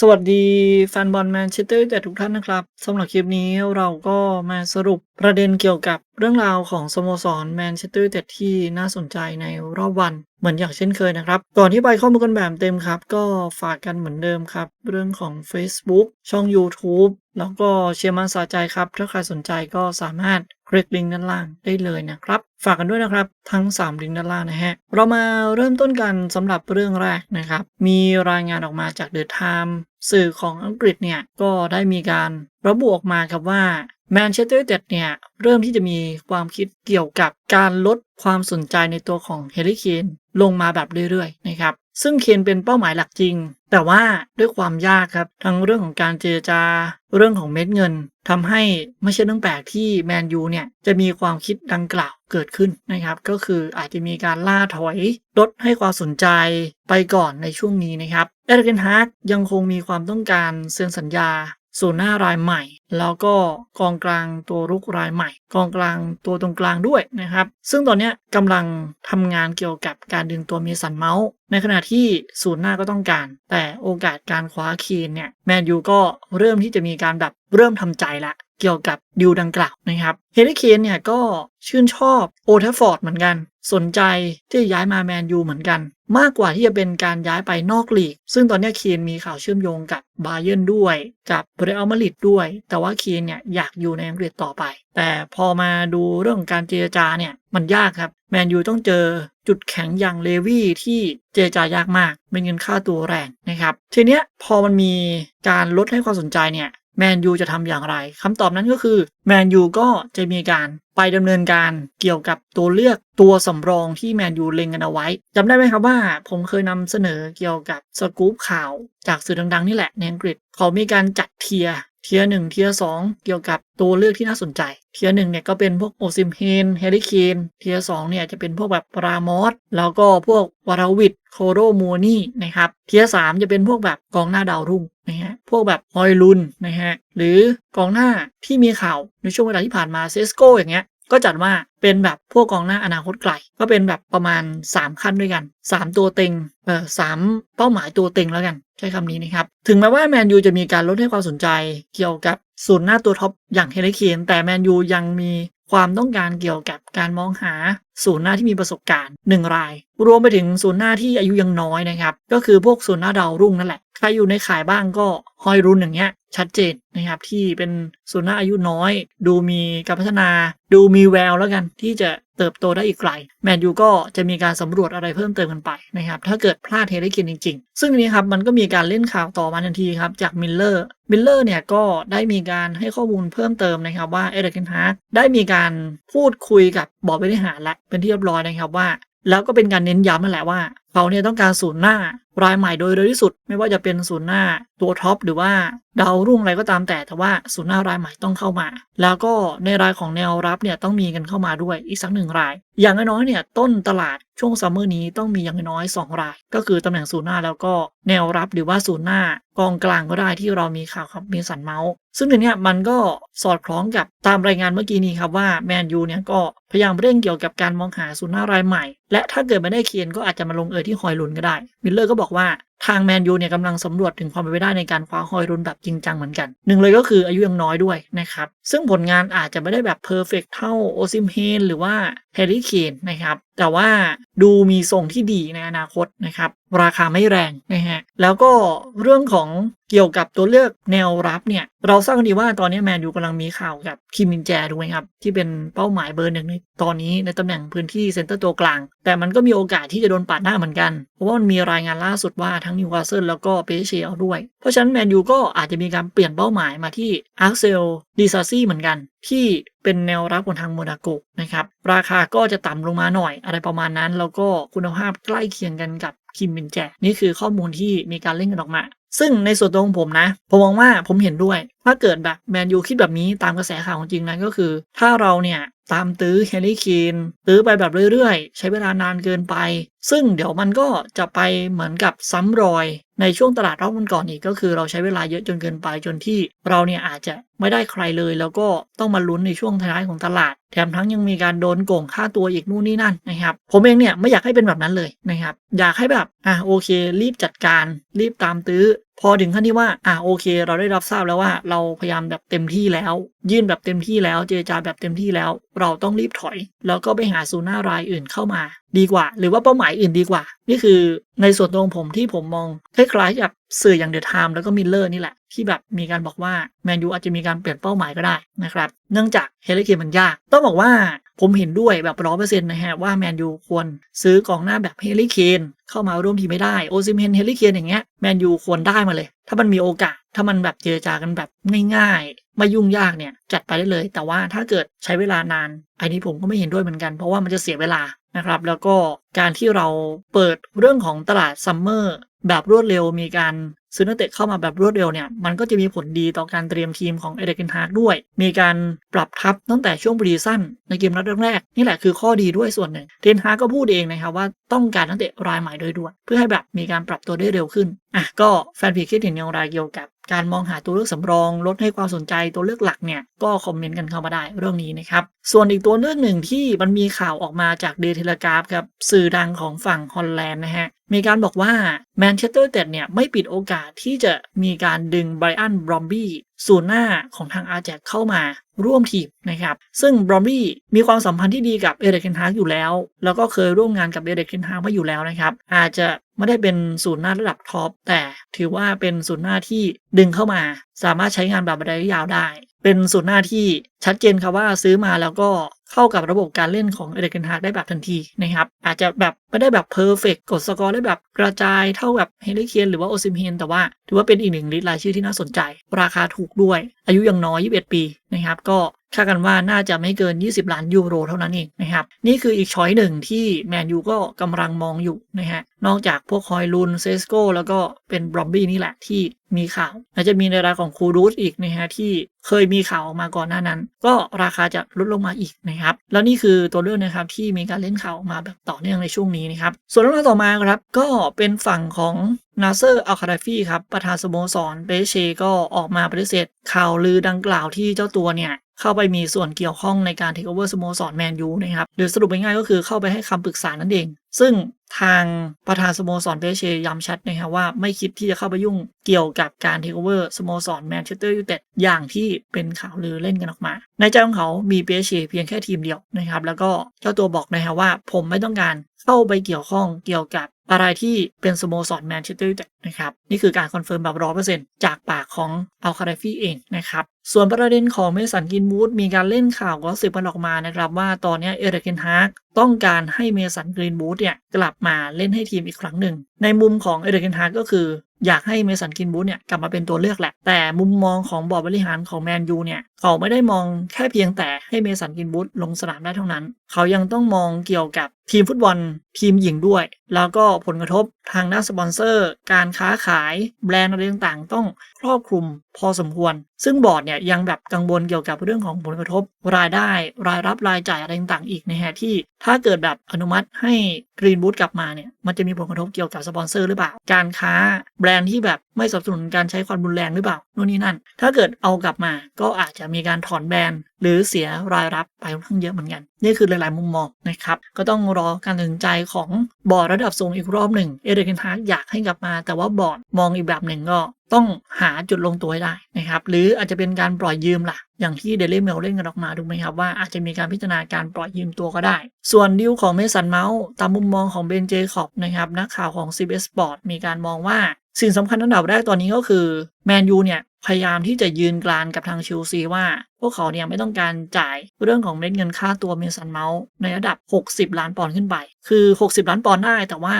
สวัสดีแฟนบอลแมนเชสเตอร์ยูไนเต็ดทุกท่านนะครับสำหรับคลิปนี้เราก็มาสรุปประเด็นเกี่ยวกับเรื่องราวของสโมสรแมนเชสเตอร์ยูไนเต็ดที่น่าสนใจในรอบวันเหมือนอย่างเช่นเคยนะครับ ก่อนที่ไปข้อมูลกันแบบเต็มครับ ก็ฝากกันเหมือนเดิมครับ เรื่องของ Facebook ช่อง YouTube แล้วก็เชียร์มันสาใจครับ ถ้าใครสนใจก็สามารถคลิกลิงก์ด้านล่างได้เลยนะครับ ฝากกันด้วยนะครับ ทั้ง 3 ลิงก์ด้านล่างนะฮะ เรามาเริ่มต้นกันสำหรับเรื่องแรกนะครับ มีรายงานออกมาจาก The Time สื่อของอังกฤษเนี่ยก็ได้มีการระบุออกมาครับว่าแมนเชสเตอร์ยูไนเต็ดเนี่ยเริ่มที่จะมีความคิดเกี่ยวกับการลดความสนใจในตัวของเฮลิเคนลงมาแบบเรื่อยๆนะครับซึ่งเคนเป็นเป้าหมายหลักจริง แต่ว่าด้วยความยากครับ ทั้งเรื่องของการเจรจา เรื่องของเม็ดเงินทำให้ไม่ใช่เรื่องแปลกที่แมนยูเนี่ยจะมีความคิดดังกล่าวเกิดขึ้นนะครับ ก็คืออาจจะมีการล่าถอยลดให้ความสนใจไปก่อนในช่วงนี้นะครับเอเดนฮาร์กยังคงมีความต้องการเซ็นสัญญาศูนย์หน้ารายใหม่ แล้วก็กองกลางตัวรุกรายใหม่ กองกลางตัวตรงกลางด้วยนะครับ ซึ่งตอนนี้กำลังทำงานเกี่ยวกับการดึงตัวเมสันเมาส์ ในขณะที่ศูนย์หน้าก็ต้องการ แต่โอกาสการคว้าคีนเนี่ยแมนยูก็เริ่มที่จะมีการแบบเริ่มทำใจละ เกี่ยวกับดิวดังกล่าวนะครับเฮลิเคนเนี่ยก็ชื่นชอบโอเทฟอร์ดเหมือนกัน สนใจที่จะย้ายมาแมนยูเหมือนกัน มากกว่าที่จะเป็นการย้ายไปนอกลีก ซึ่งตอนนี้เคนมีข่าวเชื่อมโยงกับบาเยิร์นด้วย กับเรอัลมาดริดด้วย แต่ว่าเคนเนี่ยอยากอยู่ในอังกฤษต่อไป แต่พอมาดูเรื่องของการเจรจาเนี่ยมันยากครับแมนยูต้องเจอจุดแข็งอย่างเลวี่ที่เจรจายากมากเป็นเงินค่าตัวแรงนะครับทีเนี้ยพอมันมีการลดให้ความสนใจเนี่ย แมนยูจะทำอย่างไรคำตอบนั้นก็คือแมนยูก็จะมีการไปดำเนินการเกี่ยวกับตัวเลือกตัวสำรองที่แมนยูเล็งกันเอาไว้จำได้ไหมครับว่า ผมเคยนำเสนอเกี่ยวกับสกู๊ปข่าว จากสื่อดังๆนี่แหละในอังกฤษเขามีการจัดเทียร์ เทียร์หนึ่งเทียร์สองเกี่ยวกับตัวเลือกที่น่าสนใจ เทียร์หนึ่งเนี่ยก็เป็นพวกโอซิมเฮนเฮริเคนเทียร์สองเนี่ยจะเป็นพวกแบบปรามอสแล้วก็พวกวาราวิดโคโรมูนี่นะครับ เทียร์สามจะเป็นพวกแบบกองหน้าดาวรุ่งนะฮะพวกแบบฮอยลุนนะฮะหรือกองหน้าที่มีข่าวในช่วงเวลาที่ผ่านมาเซสโกอย่างเงี้ย ก็จัดว่าเป็นแบบพวกกองหน้าอนาคตไกล ก็เป็นแบบประมาณ 3 ขั้นด้วยกัน 3 ตัวเต็งเอ่อสามเป้าหมายตัวเต็งแล้วกัน ใช้คำนี้นะครับ ถึงแม้ว่าแมนยูจะมีการลดให้ความสนใจเกี่ยวกับศูนหน้าตัวท็อปอย่างเฮเลเคนแต่แมนยูยังมีความต้องการเกี่ยวกับการมองหาศูนย์หน้าที่มีประสบการณ์ 1 ราย รวมไปถึงศูนย์หน้าที่อายุยังน้อยนะครับ ก็คือพวกศูนย์หน้าดาวรุ่งนั่นแหละ ใครอยู่ในขายบ้างก็ฮอยรุนอย่างเงี้ย ชัดเจนนะครับที่เป็นศูนย์หน้าอายุน้อย ดูมีการพัฒนา ดูมีแววแล้วกันที่จะเติบโตได้อีกไกล แมนยูก็จะมีการสำรวจอะไรเพิ่มเติมกันไปนะครับถ้าเกิดพลาดเฮลิเคนจริง ๆ ซึ่งนี้ครับมันก็มีการเล่นข่าวต่อมาทันทีครับจากมิลเลอร์มิลเลอร์เนี่ยก็ได้มีการให้ข้อมูลเพิ่มเติมนะครับว่าเอเดนฮาร์ได้มีการพูดคุยกับบอร์ดบริหารและเป็นที่เรียบร้อยนะครับว่า แล้วก็เป็นการเน้นย้ำนั่นแหละว่า เขาเนี่ยต้องการศูนย์หน้ารายใหม่โดยเร็วที่สุด ไม่ว่าจะเป็นศูนย์หน้าตัวท็อปหรือว่าดาวรุ่งอะไรก็ตามแต่แต่ว่าศูนย์หน้ารายใหม่ต้องเข้ามา แล้วก็ในรายของแนวรับเนี่ยต้องมีกันเข้ามาด้วยอีกสักหนึ่งราย อย่างน้อยเนี่ยต้นตลาดช่วงซัมเมอร์นี้ต้องมีอย่างน้อย 2 ราย ก็คือตำแหน่งศูนย์หน้าแล้วก็แนวรับหรือว่าศูนย์หน้ากองกลางก็ได้ที่เรามีข่าวครับมีสันเมาส์ ซึ่งในนี้มันก็สอดคล้องกับตามรายงานเมื่อกี้นี้ครับว่าแมนยูเนี่ยก็พยายามเร่งเกี่ยวกับการมองหาศูนย์หน้ารายใหม่ และถ้าเกิดไม่ได้เคียนก็อาจจะมาลงเอยที่ฮอยลุนก็ได้มิลเลอร์ก็บอกว่า ทางแมนยูเนี่ยกำลังสำรวจถึงความเป็นไปได้ในการคว้าฮอยรุนแบบจริงจังเหมือนกันหนึ่งเลยก็คืออายุยังน้อยด้วยนะครับ ซึ่งผลงานอาจจะไม่ได้แบบเพอร์เฟกเท่าโอซิมเฮนหรือว่าแฮร์รี่เคนนะครับ แต่ว่าดูมีทรงที่ดีในอนาคตนะครับ ราคาไม่แรงนะฮะแล้วก็เรื่องของเกี่ยวกับตัวเลือกแนวรับเนี่ย เราทราบกันดีว่าตอนนี้แมนยูกำลังมีข่าวกับคิมินแจถูกไหมครับ ที่เป็นเป้าหมายเบอร์หนึ่งในตอนนี้ในตำแหน่งพื้นที่เซนเตอร์ตัวกลาง แต่มันก็มีโอกาสที่จะโดนปาดหน้าเหมือนกันเพราะว่ามันมีรายงานล่าสุดว่าทั้งนิวคาสเซิลแล้วก็เปเชียด้วย เพราะฉะนั้นแมนยูก็อาจจะมีการเปลี่ยนเป้าหมายมาที่อาร์เซลดิซาซี่เหมือนกัน ที่เป็นแนวรับบนทางโมนาโกนะครับ ราคาก็จะต่ำลงมาหน่อยอะไรประมาณนั้น แล้วก็คุณภาพใกล้เคียงกันกับ คิมมินแจนี่คือข้อมูลที่มีการเล่นกันออกมา ซึ่งในส่วนตัวของผมนะ ผมมองว่าผมเห็นด้วย ถ้าเกิดแบบแมนยูคิดแบบนี้ตามกระแสข่าวของจริงนะก็คือ ถ้าเราเนี่ยตามตื้อเฮลิเคนตื้อไปแบบเรื่อยๆ ใช้เวลานานเกินไป ซึ่งเดี๋ยวมันก็จะไปเหมือนกับซ้ำรอยในช่วงตลาดรอบมันก่อนอีกก็คือเราใช้เวลาเยอะจนเกินไปจนที่เราเนี่ยอาจจะไม่ได้ใครเลย แล้วก็ต้องมาลุ้นในช่วงท้ายของตลาด แถมทั้งยังมีการโดนโกงค่าตัวอีกนู่นนี่นั่นนะครับผมเองเนี่ยไม่อยากให้เป็นแบบนั้นเลยนะครับอยากให้แบบอะโอเค รีบจัดการ รีบตามตื้อ พอถึงขั้นที่ว่า อ่าโอเค เราได้รับทราบแล้วว่า เราพยายามแบบเต็มที่แล้ว ยื่นแบบเต็มที่แล้ว เจรจาแบบเต็มที่แล้ว เราต้องรีบถอย แล้วก็ไปหาศูนย์หน้ารายอื่นเข้ามา ดีกว่า หรือว่าเป้าหมายอื่นดีกว่า นี่คือในส่วนตัวของผมที่ผมมองคล้ายๆกับสื่ออย่างเดอะไทม์แล้วก็มิลเลอร์นี่แหละ ที่แบบมีการบอกว่าแมนยูอาจจะมีการเปลี่ยนเป้าหมายก็ได้นะครับ เนื่องจากเฮลิเคนมันยาก ต้องบอกว่า ผมเห็นด้วยแบบร้อยเปอร์เซ็นต์นะฮะว่าแมนยูควรซื้อกองหน้าแบบเฮลิเคนเข้ามาร่วมทีมไม่ได้โอซิเมนเฮลิเคนอย่างเงี้ยแมนยูควรได้มาเลย ถ้ามันมีโอกาสถ้ามันแบบเจรจากันแบบง่ายๆ ไม่ยุ่งยากเนี่ยจัดไปได้เลย แต่ว่าถ้าเกิดใช้เวลานานอันนี้ผมก็ไม่เห็นด้วยเหมือนกันเพราะว่ามันจะเสียเวลานะครับแล้วก็การที่เราเปิดเรื่องของตลาดซัมเมอร์แบบรวดเร็วมีการ ซื้อนักเตะเข้ามาแบบรวดเร็วเนี่ยมันก็จะมีผลดีต่อการเตรียมทีมของเอเดกินฮาร์ด้วย มีการปรับทัพตั้งแต่ช่วงปรีซั่นในเกมนัดแรกๆนี่แหละคือข้อดีด้วยส่วนหนึ่งเทนฮาร์ก็พูดเองนะครับว่าต้องการนักเตะรายใหม่โดยด่วนเพื่อให้แบบมีการปรับตัวได้เร็วขึ้นอะก็แฟนพีคิดเห็นอย่างไรเกี่ยวกับการมองหาตัวเลือกสำรอง ลดให้ความสนใจตัวเลือกหลักเนี่ย ก็คอมเมนต์กันเข้ามาได้เรื่องนี้นะครับ ส่วนอีกตัวเลือกหนึ่งที่มันมีข่าวออกมาจากเดเทเลกราฟครับ สื่อดังของฝั่งฮอลแลนด์นะฮะ มีการบอกว่าแมนเชสเตอร์เต็ดเนี่ยไม่ปิดโอกาสที่จะมีการดึงไบรอันบรอมบี้ศูนย์หน้าของทางอาแจกเข้ามาร่วมทีมนะครับ ซึ่งบรอมบี้มีความสัมพันธ์ที่ดีกับเอเดกเคนฮาร์อยู่แล้ว แล้วก็เคยร่วมงานกับเอเดกเคนฮาร์มาอยู่แล้วนะครับ อาจจะไม่ได้เป็นศูนย์หน้าระดับท็อปแต่ถือว่าเป็นศูนย์หน้าที่ดึงเข้ามา สามารถใช้งานแบบระยะยาวได้ เป็นศูนย์หน้าที่ชัดเจนครับว่าซื้อมาแล้วก็ เข้ากับระบบการเล่นของเอเดกเคนฮาร์ได้แบบทันทีนะครับ อาจจะแบบไม่ได้แบบเพอร์เฟกกดสกอร์ได้แบบกระจายเท่ากับเฮลิเคียนหรือว่าโอซิมเฮนแต่ว่าถือว่าเป็นอีกหนึ่งลิสต์รายชื่อที่น่าสนใจ ราคาถูกด้วย อายุยังน้อย 21 ปีนะครับ ก็คาดกันว่าน่าจะไม่เกิน 20 ล้านยูโรเท่านั้นเองนะครับ นี่คืออีกช้อยหนึ่งที่แมนยูก็กำลังมองอยู่นะฮะนอกจากพวกคอยลุนเซสโกแล้วก็เป็นบรอมบี้นี่แหละที่ มีข่าวอาจจะมีในรายของคูรูสอีกนะฮะที่เคยมีข่าวออกมาก่อนหน้านั้น ก็ราคาจะลดลงมาอีกนะครับแล้วนี่คือตัวเลือกนะครับที่มีการเล่นข่าวออกมาแบบต่อเนื่องในช่วงนี้นะครับส่วนเรื่องต่อมาครับก็เป็นฝั่งของนาเซอร์อัลคาดาฟีครับประธานสโมสรเบเชก็ออกมาปฏิเสธข่าวลือดังกล่าวที่เจ้าตัวเนี่ยเข้าไปมีส่วนเกี่ยวข้องในการเทคโอเวอร์สโมสรแมนยูนะครับหรือสรุปง่ายๆก็คือเข้าไปให้คำปรึกษานั่นเอง ซึ่ง ทางประธานสโมสรเบเชย้ำชัดนะครับว่าไม่คิดที่จะเข้าไปยุ่งเกี่ยวกับการเทคโอเวอร์สโมสรแมนเชสเตอร์ยูไนเต็ดอย่างที่เป็นข่าวลือเล่นกันออกมา ในใจของเขามีเบเชเพียงแค่ทีมเดียวนะครับ แล้วก็เจ้าตัวบอกนะครับว่าผมไม่ต้องการ เข้าไปเกี่ยวข้องเกี่ยวกับอะไรที่เป็นสโมสรแมนเชสเตอร์ยูไนเต็ดนะครับ นี่คือการคอนเฟิร์มแบบร้อยเปอร์เซ็นต์จากปากของอัลคาเดฟี่เองนะครับ ส่วนประเด็นของเมสันกินวูดมีการเล่นข่าวก็สืบกันออกมานะครับ ว่าตอนนี้เอเดเกนฮาร์กต้องการให้เมสันกรีนบูธเนี่ยกลับมาเล่นให้ทีมอีกครั้งหนึ่ง ในมุมของเอเดเกนฮาร์กก็คืออยากให้เมสันกินบูธเนี่ยกลับมาเป็นตัวเลือกแหละ แต่มุมมองของบอร์ดบริหารของแมนยูเนี่ย เขาไม่ได้มองแค่เพียงแต่ให้เมสันกินบูธลงสนามได้เท่านั้น เขายังต้องมองเกี่ยวกับทีมฟุตบอลทีมหญิงด้วย แล้วก็ผลกระทบทางด้านสปอนเซอร์ การค้าขายแบรนด์อะไรต่างๆ ต้องครอบคลุมพอสมควร ซึ่งบอร์ดเนี่ยยังแบบกังวลเกี่ยวกับเรื่องของผลกระทบ รายได้รายรับรายจ่ายอะไรต่างๆ อีกนะฮะที่ถ้าเกิดแบบอนุมัติให้กรีนบูธกลับมาเนี่ยมันจะมีผลกระทบเกี่ยวกับสปอนเซอร์หรือเปล่า การค้าแบรนด์ที่แบบไม่สนับสนุนการใช้ความรุนแรงหรือเปล่านู่นนี่นั่น ถ้าเกิดเอากลับมาก็อาจจะมีการถอนแบนหรือเสียรายรับไปค่อนข้างเยอะเหมือนกัน นี่คือหลาย ๆ มุมมองนะครับ ก็ต้องรอการตัดสินใจของบอร์ดระดับสูงอีกรอบหนึ่ง เอเดรเกนฮาร์กอยากให้กลับมา แต่ว่าบอร์ดมองอีกแบบหนึ่งก็ต้องหาจุดลงตัวให้ได้นะครับ หรืออาจจะเป็นการปล่อยยืมล่ะ อย่างที่เดลี่เมลเล่นกันออกมาถูไหมครับว่าอาจจะมีการพิจารณาการปล่อยยืมตัวก็ได้ ส่วนดิวของเมสันเมาส์ตามมุมมองของเบนเจคอบนะครับนักข่าวของ CBS Sport มีการมองว่า สิ่งสำคัญอันดับแรกตอนนี้ก็คือแมนยูเนี่ยพยายามที่จะยืนกลานกับทางเชลซีว่า พวกเขาเนี่ยไม่ต้องการจ่ายเรื่องของเม็ดเงินค่าตัวเมสันเมาส์ในระดับ 60 ล้านปอนด์ขึ้นไป คือ 60 ล้านปอนด์ได้แต่ว่า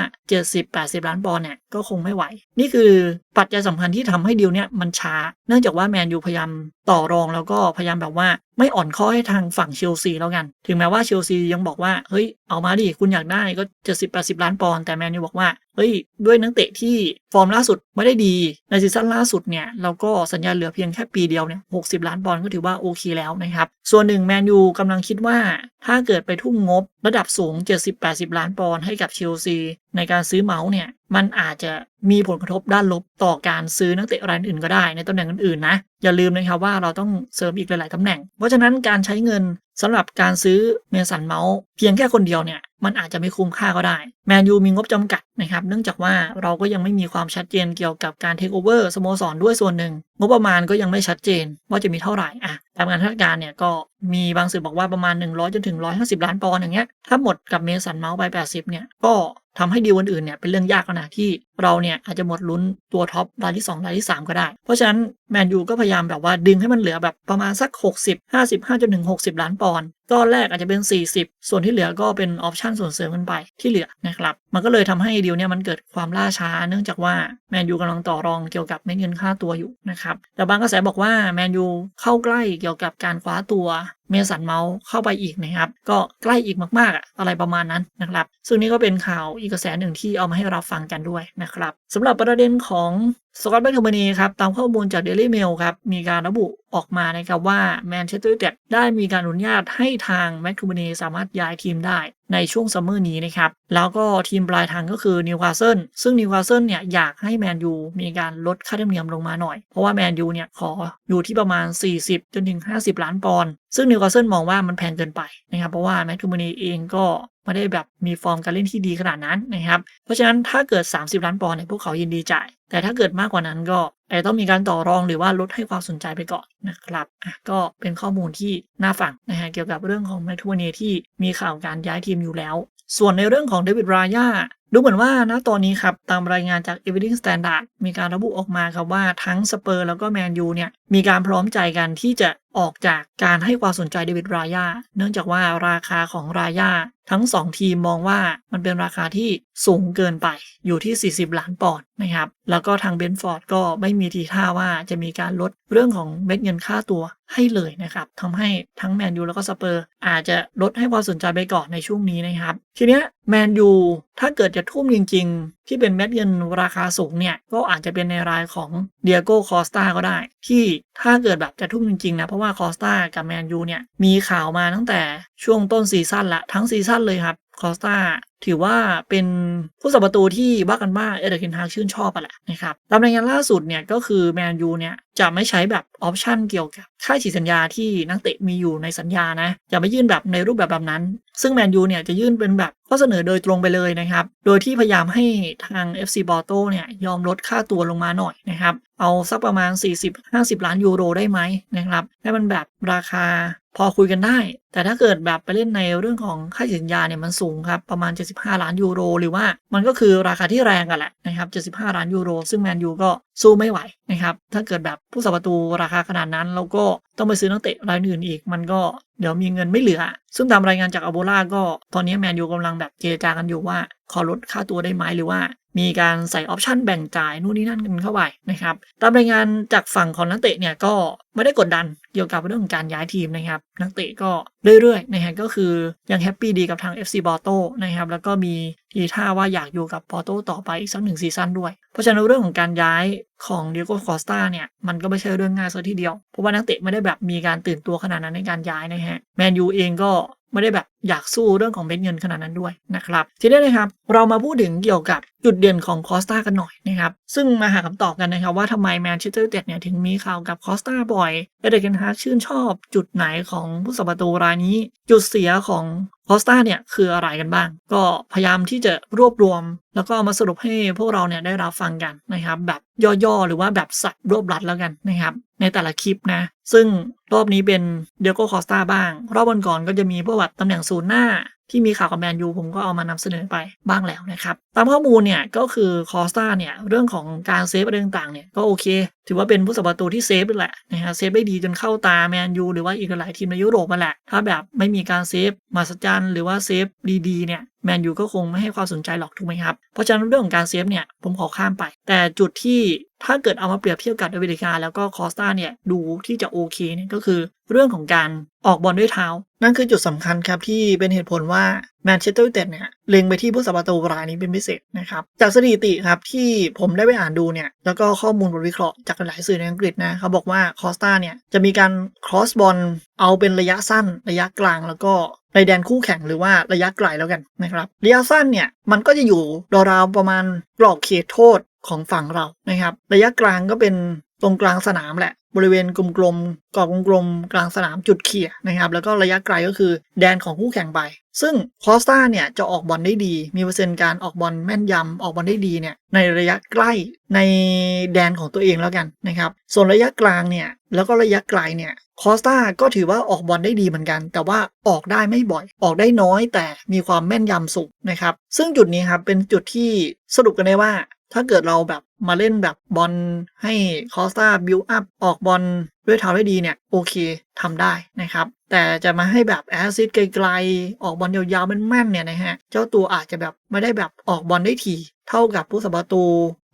70-80 ล้านปอนด์เนี่ยก็คงไม่ไหว นี่คือปัจจัยสำคัญที่ทำให้ดีลเนี่ยมันช้า เนื่องจากว่าแมนยูพยายามต่อรองแล้วก็พยายามแบบว่าไม่อ่อนข้อให้ทางฝั่งเชลซีแล้วกัน ถึงแม้ว่าเชลซียังบอกว่าเฮ้ยเอามาดิคุณอยากได้ก็70-80ล้านปอนด์แต่แมนยูบอกว่าเฮ้ยด้วยนักเตะที่ฟอร์มล่าสุดไม่ได้ดีในซีซั่นล่าสุดเนี่ยเราก็สัญญาเหลือเพียงแค่ปีเดียวเนี่ย60ล้านปอนด์ก็ถือว่าโอเคแล้วนะครับ ส่วนหนึ่งแมนยูกำลังคิดว่า ถ้าเกิดไปทุ่มงบระดับสูง 70-80 ล้านปอนด์ให้กับเชลซีในการซื้อเมาส์เนี่ย มันอาจจะมีผลกระทบด้านลบต่อการซื้อนักเตะรายอื่นก็ได้ในตำแหน่งอื่นๆนะ อย่าลืมนะครับว่าเราต้องเสริมอีกหลาย ๆตำแหน่ง เพราะฉะนั้นการใช้เงินสำหรับการซื้อเมสันเมาส์เพียงแค่คนเดียวเนี่ย มันอาจจะไม่คุ้มค่าก็ได้ แมนยูมีงบจำกัดนะครับเนื่องจากว่าเราก็ยังไม่มีความชัดเจนเกี่ยวกับการเทคโอเวอร์สโมสรด้วยส่วนหนึ่ง งบประมาณก็ยังไม่ชัดเจนว่าจะมีเท่าไหร่อะตามการคาดการณ์เนี่ยก็มีบางสื่อบอกว่าประมาณ 100จนถึง150 ล้านปอนด์อย่างเงี้ยถ้าหมดกับเมสันเมาส์ไป 80เนี่ยก็ทำให้ดีลอื่นๆเนี่ยเป็นเรื่องยากแล้วนะที่เราเนี่ยอาจจะหมดลุ้นตัวท็อปรายที่ 2 รายที่ 3 ก็ได้ เพราะฉะนั้นแมนยูก็พยายามแบบว่าดึงให้มันเหลือแบบประมาณสัก 60 55จนถึง60 ล้านปอนด์ก้อนแรกอาจจะเป็น 40 ส่วนที่เหลือก็เป็นออปชั่นส่วนเสริมกันไปที่เหลือนะครับมันก็เลยทำให้ดีลเนี่ยมันเกิดความล่าช้า เนื่องจากว่าแมนยูกำลังต่อรองเกี่ยวกับเม็ดเงินค่าตัวอยู่นะครับแต่บางกระแสบอกว่าแมนยูเข้าใกล้เกี่ยวกับการคว้าตัวเมสันเมาส์เข้าไปอีกนะครับ ก็ใกล้อีกมากๆอะอะไรประมาณนั้นนะครับ ซึ่งนี่ก็เป็นข่าวอีกกระแสหนึ่งที่เอามาให้เราฟังกันด้วยนะครับสำหรับประเด็นของ สกอตแมคโทมินีครับตามข้อมูลจาก Daily Mail ครับมีการระบุออกมานะครับว่าแมนเชสเตอร์ยูไนเต็ดได้มีการอนุญาตให้ทางแมคโทมินีสามารถย้ายทีมได้ในช่วงซัมเมอร์นี้นะครับ แล้วก็ทีมปลายทางก็คือนิวคาสเซิลซึ่งนิวคาสเซิลเนี่ยอยากให้แมนยูมีการลดค่าธรรมเนียมลงมาหน่อย เพราะว่าแมนยูเนี่ยขออยู่ที่ประมาณ 40 จนถึง 50 ล้านปอนด์ซึ่งนิวคาสเซิลมองว่ามันแพงเกินไปนะครับเพราะว่าแมคโทมินีเองก็ไม่ได้แบบมีฟอร์มการเล่นที่ดีขนาดนั้นนะครับเพราะฉะนั้นถ้าเกิด 30 ล้านปอนด์เนี่ยพวกเขายินดีจ่าย แต่ถ้าเกิดมากกว่านั้นก็อาจจะต้องมีการต่อรองหรือว่าลดให้ความสนใจไปก่อนนะครับอะก็เป็นข้อมูลที่น่าฟังนะฮะเกี่ยวกับเรื่องของแมททูเนียที่มีข่าวการย้ายทีมอยู่แล้ว ส่วนในเรื่องของเดวิดรายาดูเหมือนว่าณตอนนี้ครับ ตามรายงานจาก Evening Standard มีการระบุออกมาครับว่าทั้งสเปอร์แล้วก็แมนยูเนี่ยมีการพร้อมใจกันที่จะ ออกจากการให้ความสนใจเดวิดรายา เนื่องจากว่าราคาของรายา ทั้ง 2 ทีมมองว่ามันเป็นราคาที่สูงเกินไปอยู่ที่ 40 ล้านปอนด์นะครับ แล้วก็ทางเบนฟอร์ดก็ไม่มีทีท่าว่าจะมีการลดเรื่องของเม็ดเงินค่าตัวให้เลยนะครับทำให้ทั้งแมนยูแล้วก็สเปอร์ อาจจะลดให้ความสนใจไปก่อนในช่วงนี้นะครับ ทีเนี้ยแมนยูถ้าเกิดจะทุ่มจริง ๆ ที่เป็นเม็ดเงินราคาสูงเนี่ยก็อาจจะเป็นในรายของเดียโก้คอสตาก็ได้ ที่ถ้าเกิดแบบจะทุ่มจริงๆนะเพราะว่าคอสตากับแมนยูเนี่ยมีข่าวมาตั้งแต่ช่วงต้นซีซั่นละทั้งซีซั่นเลยครับคอสตาถือว่าเป็นผู้สับประตูที่ว่ากันว่าเอเดอร์เคนฮากชื่นชอบอะแหละนะครับตามรายงานล่าสุดเนี่ยก็คือแมนยูเนี่ยจะไม่ใช้แบบออปชันเกี่ยวกับค่าฉีดสัญญาที่นักเตะมีอยู่ในสัญญานะจะไม่ยื่นแบบในรูปแบบแบบนั้น ซึ่งแมนยูเนี่ยจะยื่นเป็นแบบข้อเสนอโดยตรงไปเลยนะครับ โดยที่พยายามให้ทาง FC บอโตเนี่ยยอมลดค่าตัวลงมาหน่อยนะครับเอาสักประมาณ 40-50 ล้านยูโรได้ไหมนะครับให้มันแบบราคาพอคุยกันได้ แต่ถ้าเกิดแบบไปเล่นในเรื่องของค่าสัญญาเนี่ยมันสูงครับ ประมาณ 75 ล้านยูโร หรือว่ามันก็คือราคาที่แรงกันแหละนะครับ 75 ล้านยูโร ซึ่งแมนยูก็สู้ไม่ไหวนะครับถ้าเกิดแบบผู้สับประตูราคาขนาดนั้น แล้วก็ต้องไปซื้อนักเตะรายอื่นอีก มันก็เดี๋ยวมีเงินไม่เหลือ ซึ่งตามรายงานจากอโบล่าก็ตอนนี้แมนยูกำลังแบบเจรจากันอยู่ว่า ขอลดค่าตัวได้ไหมหรือว่ามีการใส่ออปชันแบ่งจ่ายนู่นนี่นั่นกันเข้าไปนะครับตามรายงานจากฝั่งของนักเตะเนี่ยก็ไม่ได้กดดันเกี่ยวกับเรื่องของการย้ายทีมนะครับ นักเตะก็เรื่อยๆนะฮะก็คือยังแฮปปี้ดีกับทาง FC บอโตนะครับแล้วก็มีทีท่าว่าอยากอยู่กับบอโตต่อไปอีกสักหนึ่งซีซั่นด้วย เพราะฉะนั้นเรื่องของการย้ายของเดียโก้คอสตาเนี่ยมันก็ไม่ใช่เรื่องง่ายซะทีเดียว เพราะว่านักเตะไม่ได้แบบมีการตื่นตัวขนาดนั้นในการย้ายนะฮะแมนยูเองก็ ไม่ได้แบบอยากสู้เรื่องของเม็ดเงินขนาดนั้นด้วยนะครับ ทีนี้นะครับเรามาพูดถึงเกี่ยวกับจุดเด่นของคอสตากันหน่อยนะครับซึ่งมาหาคำตอบกันนะครับว่าทำไมแมนเชสเตอร์ยูไนเต็ดเนี่ยถึงมีข่าวกับคอสตาบ่อยและเดกันฮาร์ชื่นชอบ จุดไหนของผู้สับประตูรายนี้ จุดเสียของคอสตาเนี่ยคืออะไรกันบ้าง ก็พยายามที่จะรวบรวม แล้วก็มาสรุปให้พวกเราเนี่ยได้รับฟังกันนะครับ แบบย่อๆ หรือว่าแบบสับรวบรัดแล้วกันนะครับ ในแต่ละคลิปนะ ซึ่งรอบนี้เป็นเดียโกคอสตาบ้าง รอบก่อนก็จะมีพวกแบบตำแหน่งศูนย์หน้า ที่มีข่าวกับแมนยูผมก็เอามานำเสนอไปบ้างแล้วนะครับ ตามข้อมูลเนี่ยก็คือคอสตาเนี่ยเรื่องของการเซฟอะไรต่างๆเนี่ยก็โอเค ถือว่าเป็นผู้สับประตูที่เซฟแหละนะฮะเซฟได้ดีจนเข้าตาแมนยูหรือว่าอีกหลายทีมในยุโรปมาแหละ ถ้าแบบไม่มีการเซฟมาสจันหรือว่าเซฟดีๆเนี่ย แมนยูก็คงไม่ให้ความสนใจหรอกถูกไหมครับ เพราะฉะนั้นเรื่องของการเซฟเนี่ยผมขอข้ามไป แต่จุดที่ถ้าเกิดเอามาเปรียบเทียบกับอเมริกา แล้วก็คอสตาเนี่ยดูที่จะโอเคเนี่ยก็คือเรื่องของการออกบอลด้วยเท้า นั่นคือจุดสำคัญครับที่เป็นเหตุผลว่าแมนเชสเตอร์ยูไนเต็ดเนี่ยเล็งไปที่ผู้สัประตูรายนี้เป็นพิเศษนะครับจากสถิติครับที่ผมได้ไปอ่านดูเนี่ยแล้วก็ข้อมูลบทวิเคราะห์จากหลายสื่อในอังกฤษนะเขาบอกว่าคอสตาเนี่ยจะมีการครอสบอลเอาเป็นระยะสั้นระยะกลางแล้วก็ ในแดนคู่แข่งหรือว่าระยะไกลแล้วกันนะครับระยะสั้นเนี่ยมันก็จะอยู่ราวๆประมาณกรอบเขตโทษของฝั่งเรานะครับ ระยะกลางก็เป็นตรงกลางสนามแหละ บริเวณกลมๆกรอบกลมๆกลางสนามจุดเขี่ยนะครับ แล้วก็ระยะไกลก็คือแดนของคู่แข่งไป ซึ่งคอสตาเนี่ยจะออกบอลได้ดี มีเปอร์เซ็นต์การออกบอลแม่นยำออกบอลได้ดีเนี่ยในระยะใกล้ในแดนของตัวเองแล้วกันนะครับ ส่วนระยะกลางเนี่ยแล้วก็ระยะไกลเนี่ยคอสตาก็ถือว่าออกบอลได้ดีเหมือนกัน แต่ว่าออกได้ไม่บ่อย ออกได้น้อย แต่มีความแม่นยำสูงนะครับ ซึ่งจุดนี้ครับเป็นจุดที่สรุปกันได้ว่าถ้าเกิดเราแบบ มาเล่นแบบบอลให้คอสตาบิวอัพออกบอลด้วยเท้าได้ดีเนี่ย โอเคทำได้นะครับ แต่จะมาให้แบบแอซิดไกลๆ ออกบอลยาวๆแม่นๆเนี่ยนะฮะ เจ้าตัวอาจจะแบบไม่ได้แบบออกบอลได้ที เท่ากับผู้สัประตู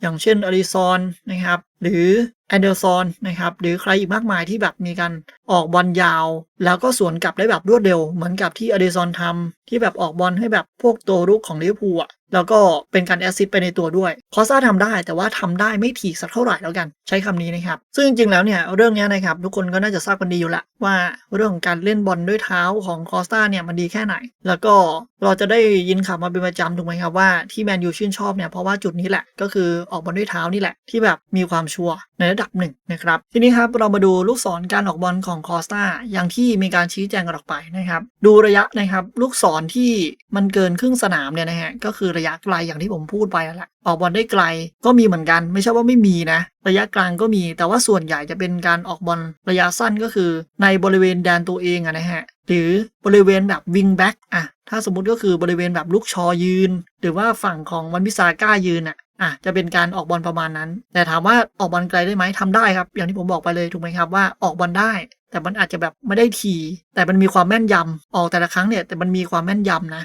อย่างเช่นอริซอนนะครับหรือแอนเดอร์ซอนนะครับหรือใครอีกมากมายที่แบบมีการออกบอลยาว แล้วก็สวนกลับได้แบบรวดเร็ว เหมือนกับที่อเดซอนทำที่แบบออกบอลให้แบบพวกตัวรุกของลิเวอร์พูลอะแล้วก็เป็นการแอสซิสต์ไปในตัวด้วย คอสซาทำได้แต่ว่าทำได้ไม่ถี่สักเท่าไหร่แล้วกัน ใช้คำนี้นะครับ ซึ่งจริงๆแล้วเนี่ยเรื่องนี้นะครับทุกคนก็น่าจะทราบกันดีอยู่ละว่าเรื่องของการเล่นบอลด้วยเท้าของคอสตาเนี่ยมันดีแค่ไหน แล้วก็เราจะได้ยินข่าวมาเป็นประจำถูกไหมครับว่าที่แมนยูชื่นชอบเนี่ยเพราะว่าจุดนี้แหละก็คือออกบอลด้วยเท้านี่แหละที่แบบมีความชัวร์ในระดับหนึ่งนะครับทีนี้ครับเรามาดูลูกศรการออกบอลของคอสตาอย่างที่มีการชี้แจงกันออกไปนะครับดูระยะนะครับลูกศรที่มันเกินครึ่งสนามเนี่ยนะฮะก็คือระยะไกลอย่างที่ผมพูดไปแล้วแหละออกบอลได้ไกลก็มีเหมือนกัน ไม่ใช่ว่าไม่มีนะระยะกลางก็มีแต่ว่าส่วนใหญ่จะเป็นการออกบอลระยะสั้นก็คือ ในบริเวณแดนตัวเองอะนะฮะหรือบริเวณแบบวิงแบ็กอะ ถ้าสมมุติก็คือบริเวณแบบลูกชอยืน หรือว่าฝั่งของวันพิซาก้ายืนอะอะจะเป็นการออกบอลประมาณนั้น แต่ถามว่าออกบอลไกลได้ไหมทำได้ครับ อย่างที่ผมบอกไปเลยถูกไหมครับว่าออกบอลได้ แต่มันอาจจะแบบไม่ได้ที แต่มันมีความแม่นยำออกแต่ละครั้งเนี่ยแต่มันมีความแม่นยำนะ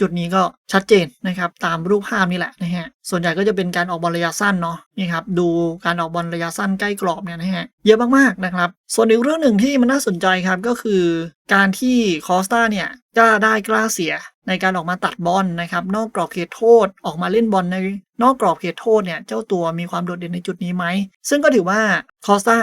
จุดนี้ก็ชัดเจนนะครับตามรูปภาพนี่แหละนะฮะส่วนใหญ่ก็จะเป็นการออกบอลระยะสั้นเนาะนี่ครับดูการออกบอลระยะสั้นใกล้กรอบเนี่ยนะฮะเยอะมากๆนะครับ ส่วนอีกเรื่องหนึ่งที่มันน่าสนใจครับก็คือ การที่คอสตาเนี่ยกล้าได้กล้าเสียในการออกมาตัดบอลนะครับนอกกรอบเขตโทษออกมาเล่นบอลในนอกกรอบเขตโทษเนี่ยเจ้าตัวมีความโดดเด่นในจุดนี้ไหมซึ่งก็ถือว่าคอสตา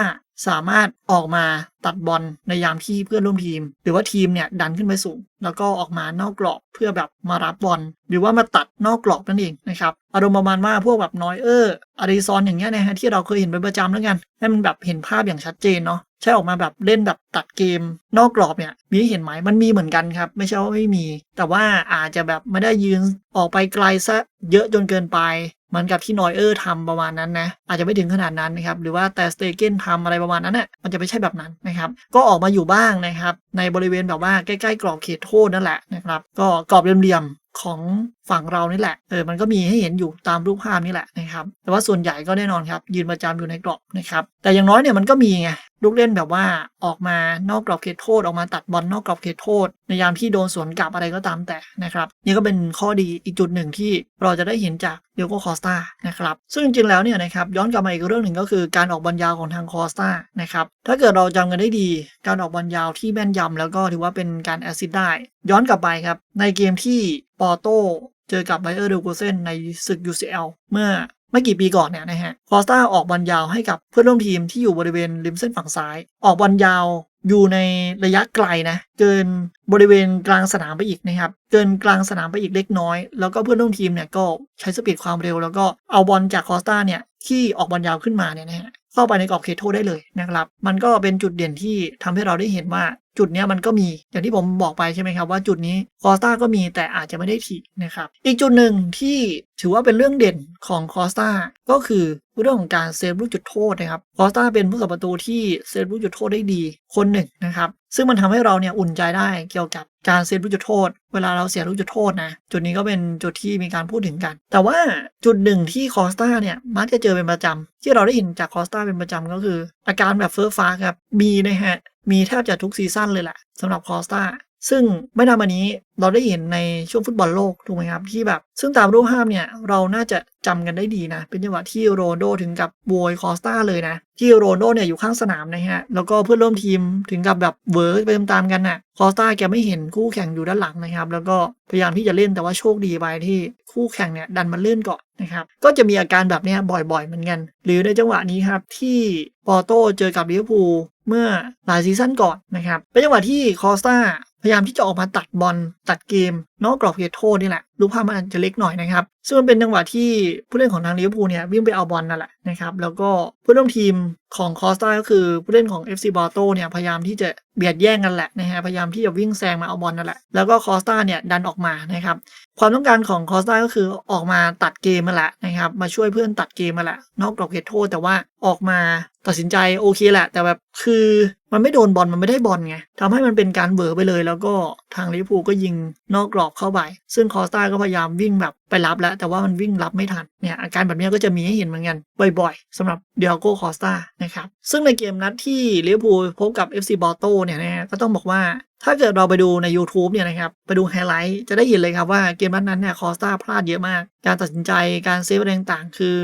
สามารถออกมาตัดบอลในยามที่เพื่อนร่วมทีม หรือว่าทีมเนี่ยดันขึ้นไปสูง แล้วก็ออกมานอกกรอบเพื่อแบบมารับบอลหรือว่ามาตัดนอกกรอบนั่นเองนะครับอารมณ์ประมาณว่าพวกแบบน้อยเออร์อาริซอนอย่างเงี้ยนะฮะที่เราเคยเห็นเป็นประจำแล้วกันให้มันแบบเห็นภาพอย่างชัดเจนเนาะใช่ออกมาแบบเล่นแบบตัดเกม นอกกรอบเนี่ยมีเห็นไหมมันมีเหมือนกันครับ ไม่ใช่ว่าไม่มี แต่ว่าอาจจะแบบไม่ได้ยืนออกไปไกลซะเยอะจนเกินไป เหมือนกับที่นอยเออร์ทำประมาณนั้นนะอาจจะไม่ถึงขนาดนั้นนะครับหรือว่าแต่สเตเกนทำอะไรประมาณนั้นน่ะมันจะไม่ใช่แบบนั้นนะครับก็ออกมาอยู่บ้างนะครับในบริเวณแบบว่าใกล้ๆกรอบเขตโทษนั่นแหละนะครับก็กรอบเหลี่ยมๆของฝั่งเรานี่แหละ เออ มันก็มีให้เห็นอยู่ตามรูปภาพนี่แหละนะครับ แต่ว่าส่วนใหญ่ก็แน่นอนครับ ยืนประจำอยู่ในกรอบนะครับ แต่อย่างน้อยเนี่ยมันก็มีไง ลูกเล่นแบบว่าออกมานอกกรอบเขตโทษออกมาตัดบอลนอกกรอบเขตโทษ ในยามที่โดนสวนกลับอะไรก็ตามแต่นะครับนี่ก็เป็นข้อดีอีกจุดหนึ่งที่เราจะได้เห็นจากเดโกคอสตานะครับซึ่งจริงๆแล้วเนี่ยนะครับย้อนกลับมาอีกเรื่องหนึ่งก็คือการออกบอลยาวของทางคอสตานะครับถ้าเกิดเราจำกันได้ดี การออกบอลยาวที่แม่นยำแล้วก็ถือว่าเป็นการแอซิดได้ ย้อนกลับไปครับในเกมที่ปอโตเจอกับไบเออร์เดลโกเซนในศึก UCL เมื่อ ไม่กี่ปีก่อนเนี่ยนะฮะคอสตาออกบอลยาวให้กับเพื่อนร่วมทีมที่อยู่บริเวณริมเส้นฝั่งซ้าย ออกบอลยาวอยู่ในระยะไกลนะ เกินบริเวณกลางสนามไปอีกนะครับ เกินกลางสนามไปอีกเล็กน้อย แล้วก็เพื่อนร่วมทีมเนี่ยก็ใช้สปีดความเร็ว แล้วก็เอาบอลจากคอสตาเนี่ยที่ออกบอลยาวขึ้นมาเนี่ยนะฮะเข้าไปในกรอบเขตโทษได้เลยนะครับ มันก็เป็นจุดเด่นที่ทำให้เราได้เห็นว่า จุดนี้มันก็มีอย่างที่ผมบอกไปใช่ไหมครับว่าจุดนี้คอสตาก็มีแต่อาจจะไม่ได้ถี่นะครับ อีกจุดหนึ่งที่ถือว่าเป็นเรื่องเด่นของคอสตาก็คือเรื่องของการเซฟลูกจุดโทษนะครับคอสตาเป็นผู้สัประตูที่เซฟลูกจุดโทษได้ดีคนหนึ่งนะครับ ซึ่งมันทำให้เราเนี่ยอุ่นใจได้เกี่ยวกับการเซฟลูกจุดโทษ เวลาเราเสียลูกจุดโทษนะจุดนี้ก็เป็นจุดที่มีการพูดถึงกัน แต่ว่าจุดหนึ่งที่คอสตาเนี่ยมักจะเจอเป็นประจำที่เราได้เห็นจากคอสตาเป็นประจำก็คืออาการแบบเฟ้อฟ้าครับ มีนะฮะ มีแทบจะทุกซีซั่นเลยแหละสำหรับคอสตา ซึ่งไม่นานมานี้เราได้เห็นในช่วงฟุตบอลโลกถูกไหมครับที่แบบ ซึ่งตามรูปภาพเนี่ยเราน่าจะจำกันได้ดีนะ เป็นจังหวะที่โรนโดถึงกับโวยคอสตาเลยนะ ที่โรนโดเนี่ยอยู่ข้างสนามนะฮะ แล้วก็เพื่อนร่วมทีมถึงกับแบบเวิร์กไปตามๆกันนะ่ะคอสตาแกไม่เห็นคู่แข่งอยู่ด้านหลังนะครับ แล้วก็พยายามที่จะเล่นแต่ว่าโชคดีไปที่คู่แข่งเนี่ยดันมาเลื่อนก่อนนะครับก็จะมีอาการแบบนี้บ่อยๆเหมือนกัน หรือในจังหวะนี้ครับที่ปอโตเจอกับลิเวอร์พูลเมื่อหลายซีซั่นก่อนนะครับเป็นจังหวะที่คอสตา พยายามที่จะออกมาตัดบอลตัดเกมนอกกรอบเขตโทษนี่แหละรูปภาพมันอาจจะเล็กหน่อยนะครับ ซึ่งมันเป็นจังหวะที่ผู้เล่นของทางลิเวอร์พูลเนี่ยวิ่งไปเอาบอลนั่นแหละนะครับแล้วก็ผู้ร่วมทีมของคอสตาก็คือผู้เล่นของ FC บอโตเนี่ยพยายามที่จะเบียดแย่งกันแหละนะฮะพยายามที่จะวิ่งแซงมาเอาบอลนั่นแหละแล้วก็คอสตาเนี่ยดันออกมานะครับความต้องการของคอสตาก็คือออกมาตัดเกมมาแหละนะครับมาช่วยเพื่อนตัดเกมมาแหละนอกกรอบเขตโทษแต่ว่าออกมาตัดสินใจโอเคแหละ แต่แบบคือ มันไม่โดนบอลมันไม่ได้บอลไงทำให้มันเป็นการเบอไปเลย แล้วก็ทางลิเวอร์พูลก็ยิงนอกกรอบเข้าไป ซึ่งคอสตาก็พยายามวิ่งแบบไปรับแล้ว แต่ว่ามันวิ่งรับไม่ทันเนี่ยอาการแบบนี้ก็จะมีให้เห็นเหมือนกัน บ่อยๆสำหรับเดียโก้คอสตานะครับ ซึ่งในเกมนัดที่ลิเวอร์พูลพบกับ FC บอโตเนี่ยนะฮะก็ต้องบอกว่าถ้าเกิดเราไปดูใน YouTube เนี่ยนะครับ ไปดูไฮไลท์จะได้เห็นเลยครับว่าเกมนัดนั้นเนี่ยคอสตาพลาดเยอะมาก การตัดสินใจการเซฟอะไรต่างๆ คือ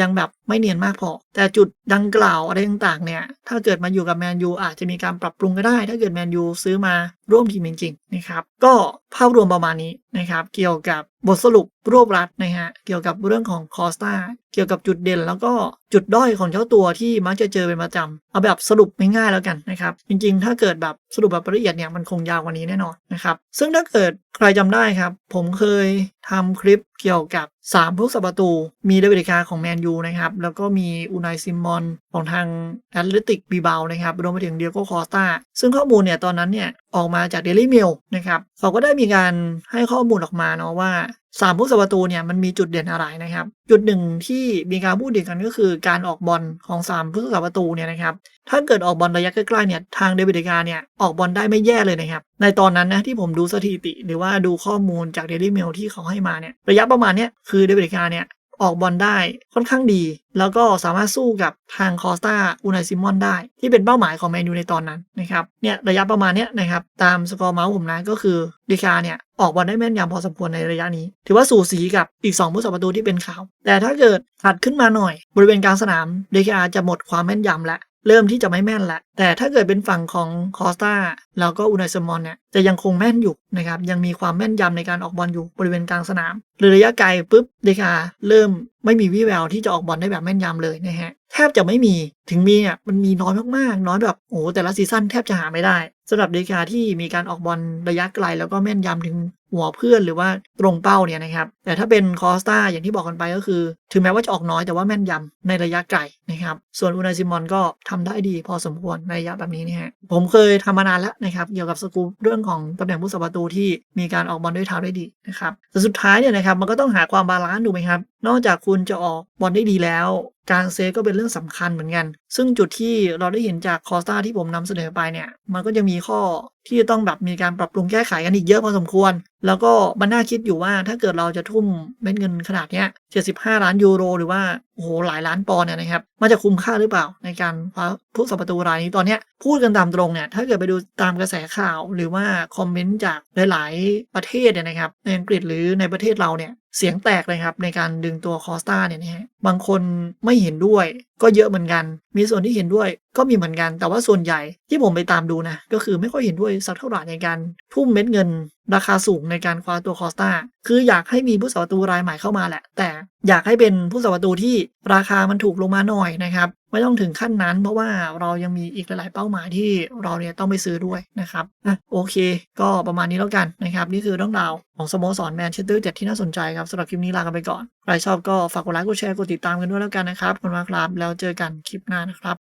ยังแบบไม่เนียนมากพอ แต่จุดดังกล่าวอะไรต่างๆเนี่ยถ้าเกิดมาอยู่กับแมนยูอาจจะมีการปรับปรุงก็ได้ ถ้าเกิดแมนยูซื้อมา ร่วมทีมจริงๆนะครับ ก็ภาพรวมประมาณนี้นะครับ เกี่ยวกับบทสรุปรวบรัดนะฮะ เกี่ยวกับเรื่องของคอสตาเกี่ยวกับจุดเด่น แล้วก็จุดด้อยของเจ้าตัวที่มักจะเจอเป็นประจำเอาแบบสรุปง่ายๆแล้วกันนะครับ จริงๆ ถ้าเกิดแบบสรุปแบบละเอียดเนี่ยมันคงยาวกว่านี้แน่นอนนะครับ ซึ่งถ้าเกิดใครจำได้ครับ ผมเคยทำคลิปเกี่ยวกับ3ผู้สัประตู มีเดวิดคาของแมนยูนะครับ แล้วก็มีอูนายซิมอนของทางแอตเลติกบีบานะครับรวมไปถึงเดียโก้คอสตาซึ่งข้อมูลเนี่ยตอนนั้นเนี่ยออกมาจากเดลี่เมลนะครับเขาก็ได้มีการให้ข้อมูลออกมาเนาะว่าสามผู้สัประตูเนี่ยมันมีจุดเด่นอะไรนะครับ จุดหนึ่งที่มีการพูดถึงกันก็คือการออกบอลของสามผู้สัประตูเนี่ยนะครับถ้าเกิดออกบอลระยะใกล้ๆเนี่ยทางเดวิดกาเนี่ยออกบอลได้ไม่แย่เลยนะครับ ในตอนนั้นนะที่ผมดูสถิติ หรือว่าดูข้อมูลจากเดลี่เมลที่เขาให้มาเนี่ยระยะประมาณเนี้ยคือเดวิดกาเนี่ย ออกบอลได้ค่อนข้างดี แล้วก็สามารถสู้กับทางคอสตาอูนายซิมอนได้ ที่เป็นเป้าหมายของแมนยูในตอนนั้นนะครับเนี่ยระยะประมาณเนี้ยนะครับตามสกอร์เมาส์ผมนะก็คือเดคาเนี่ยออกบอลได้แม่นยำพอสมควรในระยะนี้ ถือว่าสูสีกับอีก2ผู้สัประตูที่เป็นข่าว แต่ถ้าเกิดถัดขึ้นมาหน่อย บริเวณกลางสนามเดคาจะหมดความแม่นยำแล้วเริ่มที่จะไม่แม่นละแต่ถ้าเกิดเป็นฝั่งของคอสตาแล้วก็อูนายซมอนเนี่ยจะยังคงแม่นอยู่นะครับยังมีความแม่นยำในการออกบอลอยู่บริเวณกลางสนาม หรือระยะไกลปุ๊บเดคาเริ่มไม่มีวี่แววที่จะออกบอลได้แบบแม่นยำเลยนะฮะแทบจะไม่มีถึงมีเนี่ยมันมีน้อยมากๆ น้อยแบบโอ้แต่ละซีซั่นแทบจะหาไม่ได้สำหรับเดคาที่มีการออกบอลระยะไกล แล้วก็แม่นยำถึงหัวเพื่อนหรือว่าตรงเป้าเนี่ยนะครับแต่ถ้าเป็นคอสตาอย่างที่บอกกันไปก็คือ ถึงแม้ว่าจะออกน้อยแต่ว่าแม่นยำในระยะไกลนะครับส่วนอูนายซิมอนก็ทำได้ดีพอสมควรในระยะแบบนี้นี่ยฮะผมเคยทำมานานแล้วนะครับเกี่ยวกับสกูปเรื่องของตำแหน่งผู้สัประตูที่มีการออกบอลด้วยเท้าได้ดีนะครับแต่สุดท้ายเนี่ยนะครับมันก็ต้องหาความบาลานซ์ดูไหมครับ นอกจากคุณจะออกบอลได้ดีแล้ว การเซฟก็เป็นเรื่องสำคัญเหมือนกัน ซึ่งจุดที่เราได้เห็นจากคอสตาที่ผมนำเสนอไปเนี่ย มันก็จะมีข้อที่จะต้องแบบมีการปรับปรุงแก้ไขกันอีกเยอะพอสมควร แล้วก็มันน่าคิดอยู่ว่าถ้าเกิดเราจะทุ่มเม็ดเงินขนาดเนี้ย75 ล้านยูโร หรือว่าโอ้โหหลายล้านปอนด์เนี่ยนะครับ มันจะคุ้มค่าหรือเปล่าในการคว้าผู้สัประตูรายนี้ตอนเนี้ยพูดกันตามตรงเนี่ยถ้าเกิดไปดูตามกระแสข่าวหรือว่าคอมเมนต์จากหลาย ๆ ประเทศเนี่ยนะครับในอังกฤษหรือในประเทศเราเนี่ย เสียงแตกเลยครับในการดึงตัวคอสตาเนี่ยนะฮะบางคนไม่เห็นด้วย ก็เยอะเหมือนกัน มีส่วนที่เห็นด้วยก็มีเหมือนกัน แต่ว่าส่วนใหญ่ที่ผมไปตามดูนะ ก็คือไม่ค่อยเห็นด้วยสักเท่าไหร่ในการทุ่มเม็ดเงิน ราคาสูงในการคว้าตัวคอสตาคืออยากให้มีผู้สัประตูรายใหม่เข้ามาแหละ แต่อยากให้เป็นผู้สัประตูที่ราคามันถูกลงมาหน่อยนะครับ ไม่ต้องถึงขั้นนั้น เพราะว่าเรายังมีอีกหลาย ๆ เป้าหมายที่เราเนี่ยต้องไปซื้อด้วยนะครับอะโอเค ก็ประมาณนี้แล้วกันนะครับนี่คือเรื่องราวของสโมสรแมนเชสเตอร์เจ็ดที่น่าสนใจครับสำหรับคลิปนี้ลากันไปก่อนใครชอบก็ฝากกดไลค์กดแชร์กดติดตามกันด้วยแล้วกันนะครับขอบคุณมากครับแล้วเจอกันคลิปหน้านะครับ